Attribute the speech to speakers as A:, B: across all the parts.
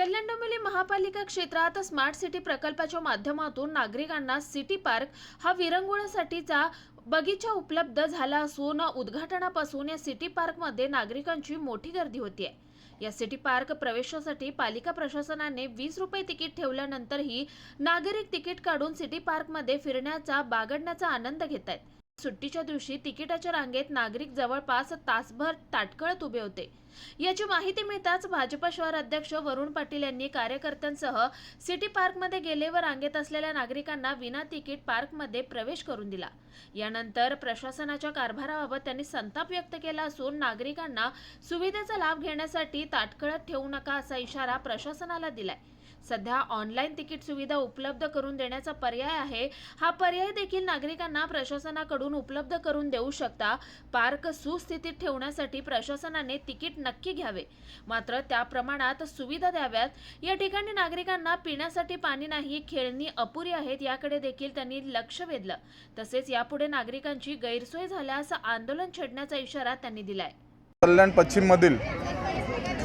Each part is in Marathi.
A: कल्याण डोंबिवली महापालिका क्षेत्रात स्मार्ट सिटी प्रकल्पाच्या माध्यमातून नागरिकांना सिटी पार्क हा विरंगुळासाठीचा बगीचा उपलब्ध झाला असून उद्घाटनापासून या सिटी पार्कमध्ये नागरिकांची मोठी गर्दी होतीये. या सिटी पार्क प्रवेशासाठी पालिका प्रशासनाने वीस रुपये तिकीट ठेवल्यानंतरही नागरिक तिकीट काढून सिटी पार्कमध्ये फिरण्याचा बागडण्याचा आनंद घेत आहेत सुट्टीच्या दिवशी तिकिटाच्या रांगेत नागरिक जवळपास तासभर ताटकळत उभे होते. याची माहिती मिळताच भाजपा शहर अध्यक्ष वरुण पाटील यांनी कार्यकर्त्यांसह सिटी पार्कमध्ये गेले व रांगेत असलेल्या नागरिकांना विना तिकीट पार्कमध्ये प्रवेश करून दिला. यानंतर प्रशासनाच्या कारभाराबाबत त्यांनी संताप व्यक्त केला असून नागरिकांना सुविधेचा लाभ घेण्यासाठी ताटकळत ठेवू नका असा इशारा प्रशासनाला दिलाय. सध्या ऑनलाईन तिकीट सुविधा उपलब्ध करून देण्याचा पर्याय आहे. हा पर्याय देखील नागरिकांना प्रशासनाकडून उपलब्ध करून देऊ शकता. पार्क सुस्थितीत ठेवण्यासाठी प्रशासनाने तिकीट नक्की घ्यावे. मात्र त्या प्रमाणात सुविधा द्याव्यात. या ठिकाणी नागरिकांना पिण्यासाठी पाणी नाही खेळणी अपुरी आहेत याकडे देखील त्यांनी लक्ष वेधलं. तसेच यापुढे नागरिकांची गैरसोय झाल्यास आंदोलन छेडण्याचा इशारा त्यांनी दिलाय.
B: कल्याण पश्चिममधील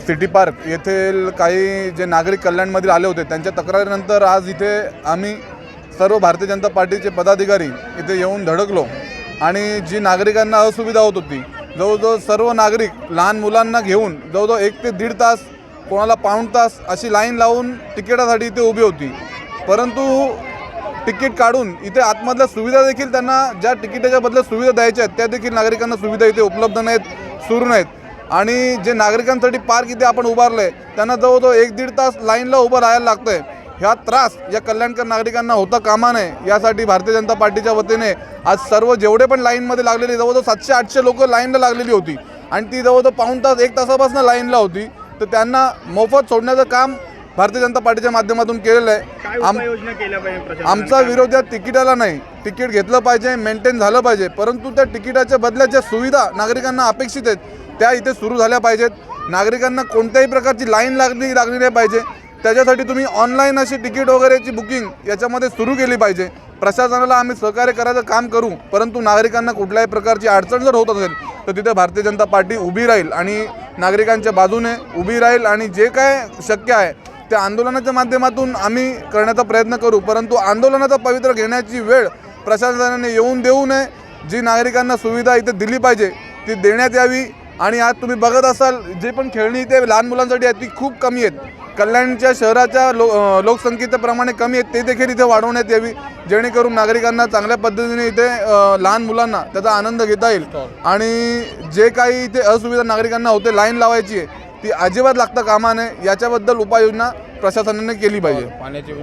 B: सिटी पार्क येथील काही जे नागरिक कल्याणमधील आले होते त्यांच्या तक्रारीनंतर आज इथे आम्ही सर्व भारतीय जनता पार्टीचे पदाधिकारी इथे येऊन धडकलो. आणि जी नागरिकांना असुविधा होत होती जवळजवळ सर्व नागरिक लहान मुलांना घेऊन जवळजवळ एक ते दीड तास कोणाला पाऊण तास अशी लाईन लावून तिकिटासाठी इथे उभी होती. परंतु तिकीट काढून इथे आतमधल्या सुविधा देखील त्यांना ज्या तिकिटाच्या बदल्यात सुविधा द्यायच्या आहेत त्या देखील नागरिकांना सुविधा इथे उपलब्ध नाहीत सुरू नाहीत. आणि जे नागरिकांसाठी पार्क इथे आपण उभारलं आहे त्यांना जवळजवळ एक दीड तास लाईनला उभं राहायला लागतं आहे ह्या त्रास या कल्याणकर नागरिकांना होता कामा नये यासाठी भारतीय जनता पार्टीच्या वतीने आज सर्व जेवढे पण लाईनमध्ये लागलेले जवळजवळ सातशे आठशे लोक लाईनला लागलेली होती. आणि ती जवळजवळ पाऊण तास एक तासापासून लाईनला होती. तर त्यांना मोफत सोडण्याचं काम भारतीय जनता पार्टीच्या माध्यमातून केलेलं आहे. आम? आमचा विरोध या तिकिटाला नाही. तिकीट घेतलं पाहिजे मेंटेन झालं पाहिजे. परंतु त्या तिकिटाच्या बदल्यात ज्या सुविधा नागरिकांना अपेक्षित आहेत. त्या इथे सुरू झाल्या पाहिजेत. नागरिकांना कोणत्याही प्रकारची लाईन लागली लागली नाही पाहिजे. त्याच्यासाठी तुम्ही ऑनलाईन अशी तिकीट वगैरेची बुकिंग याच्यामध्ये सुरू केली पाहिजे. प्रशासनाला आम्ही सहकार्य करायचं काम करू परंतु नागरिकांना कुठल्याही प्रकारची अडचण जर होत असेल तर तिथे भारतीय जनता पार्टी उभी राहील आणि नागरिकांच्या बाजूने उभी राहील आणि जे काय शक्य आहे त्या आंदोलनाच्या माध्यमातून आम्ही करण्याचा प्रयत्न करू. परंतु आंदोलनाचा पवित्र घेण्याची वेळ प्रशासनाने येऊन देऊ नये. जी नागरिकांना सुविधा इथे दिली पाहिजे ती देण्यात यावी. आणि आज तुम्ही बघत असाल जे पण खेळणी इथे लहान मुलांसाठी आहेत ती खूप कमी आहेत. कल्याणच्या शहराच्या लो अं, लोकसंख्येच्या प्रमाणे कमी आहेत ते देखील इथे वाढवण्यात यावी जेणेकरून नागरिकांना चांगल्या पद्धतीने इथे लहान मुलांना त्याचा आनंद घेता येईल. आणि जे काही इथे असुविधा नागरिकांना होते लाईन लावायची आहे ती अजिबात लागता कामा नये याच्याबद्दल उपाययोजना प्रशासनाने केली पाहिजे.
C: पाण्याची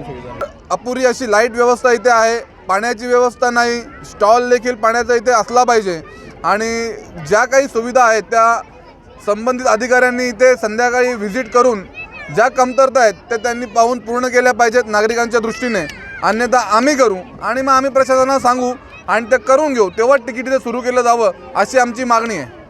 B: अपुरी अशी लाइट व्यवस्था इथे आहे पाण्याची व्यवस्था नाही स्टॉल देखील पाण्याचा इथे असला पाहिजे. आणि ज्या काही सुविधा आहेत त्या संबंधित अधिकाऱ्यांनी इथे संध्याकाळी व्हिजिट करून ज्या कमतरता आहेत त्या त्यांनी पाहून पूर्ण केल्या पाहिजेत नागरिकांच्या दृष्टीने. अन्यथा आम्ही करू आणि मग आम्ही प्रशासनाला सांगू आणि ते करून घेऊ. तेव्हा तिकीट सुरू केलं जावं अशी आमची मागणी आहे.